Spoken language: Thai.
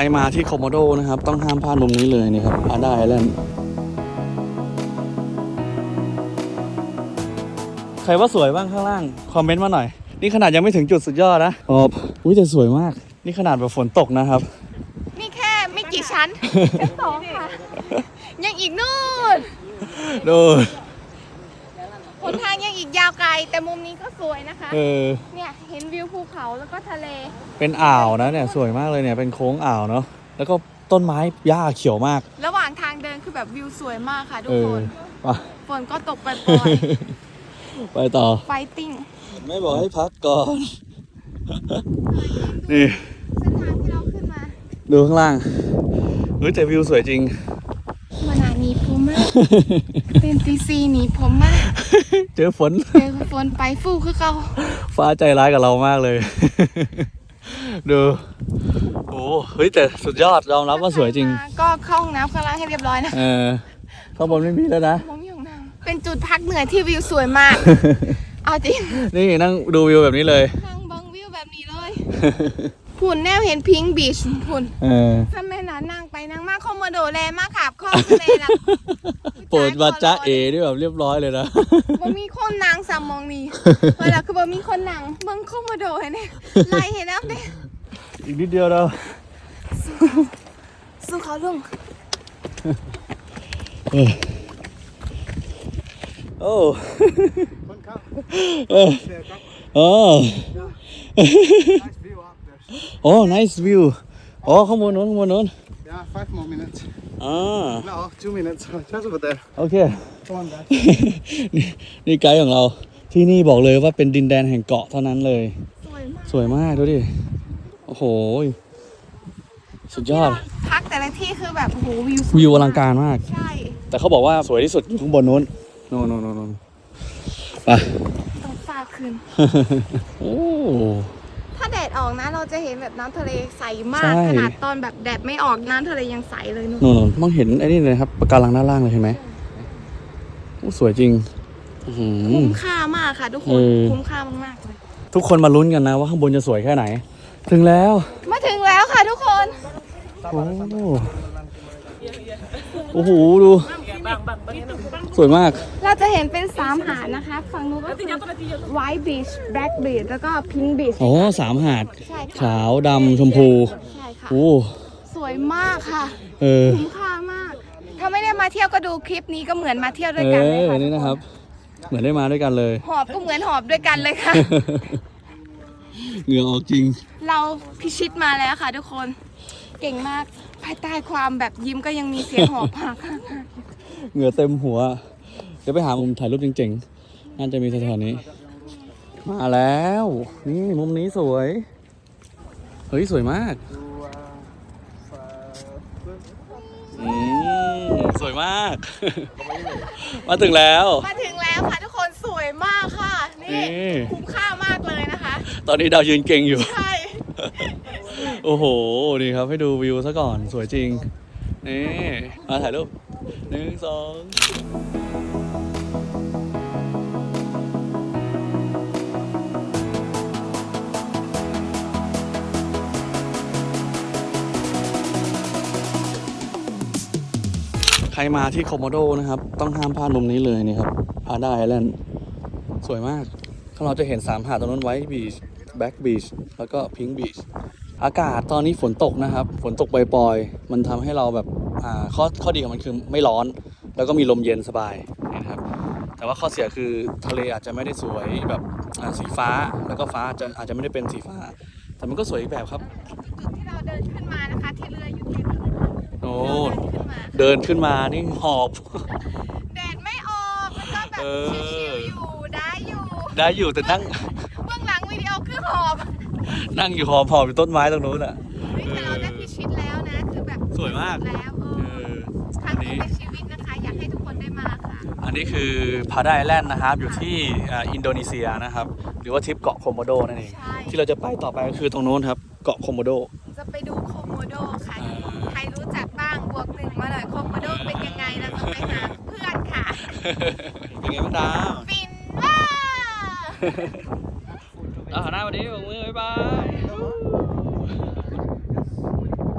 รมาที่โคโมโดนะครับ ต้องห้ามพลาดมุมนี้เลยนี่ครับอาดาไอแลนด์ใครว่าสวยบ้างข้างล่าง คอมเมนต์มาหน่อย นี่ขนาดยังไม่ถึงจุดสุดยอดนะอ๋ออุ้ยแต่สวยมาก นี่ขนาดแบบฝนตกนะครับ นี่แค่ไม่กี่ชั้นชั้นสองค่ะ ยังอีกนู่นดูหนทาง ยังอีกยาวไกล แต่มุมนี้ก็สวยนะคะ เออ เนี่ยเห็นวิวภูเขาแล้วก็ทะเล เป็นอ่าวนะเนี่ยสวยมากเลยเนี่ยเป็นโค้งอ่าวเนาะแล้วก็ต้นไม้หญ้าเขียวมาก ระหว่างทางเดินคือแบบวิวสวยมากค่ะทุเอกคอนไปฝนก็ตกปล่อยไปต่อ ๆไฟติ้งไม่บอกให้พักก่อน นี่ เส้นทางที่เราขึ้นมา ดูข้างล่างเฮ้ยแต่วิวสวยจริงมานาหนี ผมมากเป็นตีซีหนีผมมากเจอฝน เจอฝนไปฟู่คือเขาฟ้าใจร้ายกับเรามากเลย ดูโอ้เฮ้ยแต่สุดยอดยอมรับว่าสวยจริงมาก็เข้าห้องน้ำข้างล่างให้เรียบร้อยนะ เออข้างบนไม่มีแล้วนะผมอยู่ห้องน้ำเป็นจุดพักเหนื่อยที่วิวสวยมาก เอาจริง นี่นั่งดูวิวแบบนี้เลย นั่งเบังวิวแบบนี้เลยผุ่นแนวเห็นพิงบีชผุ่นเออถ้าแม่ น่ะนั่งไปนั่งมาคอมโมโดแลมาขับข้อทะเลละโปรดวัดจ้าเอด้วยแบบเรียบร้อยเลยนะบ่มีคนนางสามมองนี่เวลาคือบ่มีคนนางเบิ่งคอมโมโดเห็นไหมไล่เห็นแล้วเนี่ยอีกนิดเดียวเราสู้เขาลุงโอ้เออโอ้ Nice view up there. โอ้ nice view อ๋อข้างบนนู้นข้างบนนู้น Yeah, five more minutes. อ่า No, two minutes. Just over there. โอเค Come on, guys. นี่นี่ไกด์ของเรา ที่นี่บอกเลยว่าเป็นดินแดนแห่งเกาะเท่านั้นเลย สวยมากสวยมากดูดิ โอ้โห สุดยอด พักแต่ละที่คือแบบโอ้โหวิวสยวิวอลังการมาก ใช่ แต่เขาบอกว่าสวยที่สุดอยู่ข้างบนนู้นโน่นโน่นโน่นโน่นไปต้องฟ้าขึ้น โอ้ถ้าแดด ออกนะเราจะเห็นแบบน้ำทะเลใสมาใช่กขนาดตอนแบบแดดไม่ออกน้ำทะเลยังใสเลยนู่นโน่นโน่นมองเห็นไอ้นี่เลยครับปะการังด้านล่างเลยเห็นไหมโอ้สวยจริงอื้อหือ คุ้มค่ามากค่ะ ทุกคเอนอ คุ้มค่ามากๆเลยทุกคนมาลุ้นกันนะว่าข้างบนจะสวยแค่ไหน ถึงแล้ว มาถึงแล้วค่ะทุกคน โอ้โอ้โห ดู สวยมาก เราจะเห็นเป็นสามหาดนะคะ ฝั่งนู้นก็คือ white beach black beach แล้วก็ pink beach โอ้สามหาด ใช่ค่ะขาวดำชมพูใช่ค่ะ โอ้สวยมากค่ะ เออ คุ้มค่ามาก ถ้าไม่ได้มาเที่ยวก็ดูคลิปนี้ก็เหมือนมาเที่ยวด้เอวยกันเลยอค่ะนี่นะครับ เหมือนได้มาด้วยกันเลย หอบก็เหมือนหอบด้วยกันเลยค่ะ เหงื่อออกจริง เราพิชิตมาแล้วค่ะทุกคน เก่งมาก ภายใต้ความแบบยิ้มก็ยังมีเสียงหอบพาก เหงื่อเต็มหัว เดี๋ยวไปหามุมถ่ายรูปเจ๋งๆ น่าจะมีแถวๆนี้ มาแล้ว นี่มุมนี้สวย เฮ้ย สวยมากอืมสวยมาก มาถึงแล้ว มาถึงแล้วค่ะทุกคนสวยมากค่ะ นี่นี่ คุ้มค่ามากเลยนะคะ ตอนนี้ดาวยืนเก่งอยู่ ใช่ โอ้โห นี่ครับให้ดูวิวซะก่อนสวยจริง นี่ มาถ่ายรูป หนึ่งสองใครมาที่โคโมโดนะครับ ต้องห้ามพลาดมุมนี้เลยนี่ครับพาได้ไอแลนด์สวยมากข้างเราจะเห็นสามหาดตรงนั้นไว้บีชแบ็กบีชแล้วก็พิงค์บีชอากาศตอนนี้ฝนตกนะครับ ฝนตกปล่อยๆ มันทำให้เราแบบ ข้อข้อดีของมันคือไม่ร้อน แล้วก็มีลมเย็นสบายนะครับ แต่ว่าข้อเสียคือทะเลอาจจะไม่ได้สวยแบบอ่าสีฟ้าแล้วก็ฟ้าอาจจะอาจจะไม่ได้เป็นสีฟ้า แต่มันก็สวยอีกแบบครับจุดที่เราเดินขึ้นมานะคะที่เรืออยู่เต็มเลยโอ้เดินขึ้นมาเดินขึ้นมานี่หอบแดดไม่ออกแล้วก็แบบเออชิวๆอยู่ได้อยู่ได้อยู่แต่นั่งเบื้องหลังวิดีโอคือหอบนั่งอยู่หอบหอบอยู่ต้นไม้ตรงนู้นอะเฮ้ยแต่เราได้พิชิตแล้วนะคือแบบสวยมากแล้ว อันนี้คือพาดาไอแลนด์นะครับ อยู่ที่อินโดนีเซียนะครับ หรือว่าทริปเกาะโคโมโดนั่นเองที่เราจะไปต่อไปก็คือตรงโน้นครับ เกาะโคโมโด จะไปดูโคโมโดค่ะใครรู้จักบ้างบวกหนึ่งมาหน่อยโคโมโดเป็นยังไงนะวก็ไปหาเพื่อนค่ะ เป็นไงบ้างดาวฟินเว่า อ่าหน้าวันนี้ผมมือบ๊ายบาย